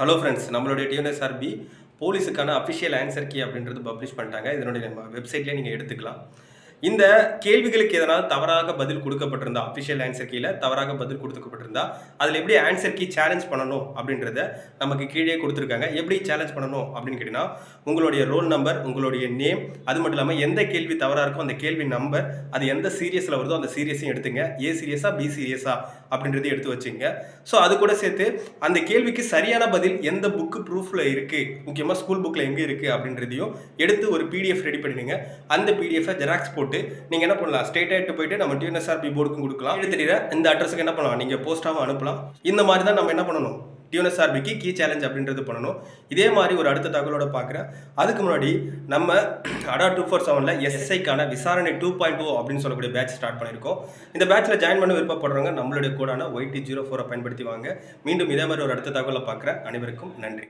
Hello friends நம்மளுடைய TNSRB போலீஸுக்கான official answer key அப்படின்றது பப்ளிஷ் பண்ணிட்டாங்க. இதனுடைய நம்ம வெப்சைட்லேயே நீங்கள் எடுத்துக்கலாம். இந்த கேள்விகளுக்கு எதனால் தவறாக பதில் கொடுக்கப்பட்டிருந்தா அஃபிஷியல் ஆன்சர் கீழே தவறாக பதில் கொடுக்கப்பட்டிருந்தா அதில் எப்படி ஆன்சர் கீ சேலஞ்ச் பண்ணணும் அப்படின்றத நமக்கு கீழே கொடுத்துருக்காங்க. எப்படி சேலஞ்ச் பண்ணணும் அப்படின்னு கேட்டிங்கன்னா உங்களுடைய ரோல் நம்பர் உங்களுடைய நேம் அது மட்டும் இல்லாமல் எந்த கேள்வி தவறாக இருக்கோ அந்த கேள்வி நம்பர் அது எந்த சீரியஸில் வருதோ அந்த சீரியஸையும் எடுத்துங்க. ஏ சீரியஸா பி சீரியஸா அப்படின்றதையும் எடுத்து வச்சுங்க. ஸோ அது கூட சேர்த்து அந்த கேள்விக்கு சரியான பதில் எந்த புக்கு ப்ரூஃபில் இருக்குது முக்கியமாக ஸ்கூல் புக்கில் எங்கே இருக்குது அப்படின்றதையும் எடுத்து ஒரு பிடிஎஃப் ரெடி பண்ணிடுங்க. அந்த பிடிஎஃபை ஜெராக்ஸ் போட்டு நீங்கள் என்ன பண்ணலாம்? ஸ்ட்ரெயிட்டாக போயிட்டு நம்ம டியூஎன்எஸ்ஆர்பி போர்டுக்கும் கொடுக்கலாம். இது தெரியல இந்த அட்ரஸுக்கு என்ன பண்ணலாம்? நீங்கள் போஸ்ட்டாகவும் அனுப்பலாம். இந்த மாதிரி தான் நம்ம என்ன பண்ணணும்? டியூஎன்எஸ்ஆர்பிக்கு கீ சேலஞ்ச் அப்படின்றது பண்ணணும். இதே மாதிரி ஒரு அடுத்த தகவலோட பார்க்குறேன். அதுக்கு முன்னாடி நம்ம அடா டூ ஃபோர் செவனில் எஸ்ஐக்கான விசாரணை டூ பாயிண்ட் டூ அப்படின்னு சொல்லக்கூடிய பேட்ச் ஸ்டார்ட் பண்ணியிருக்கோம். இந்த பேட்ச்சில் ஜாயின் பண்ண விருப்பப்படுறவங்க நம்மளுடைய கோடான ஒய்டி ஜீரோ ஃபோரை பயன்படுத்தி வாங்க. மீண்டும் இதே மாதிரி ஒரு அடுத்த தகவலை பார்க்குறேன். அனைவருக்கும் நன்றி.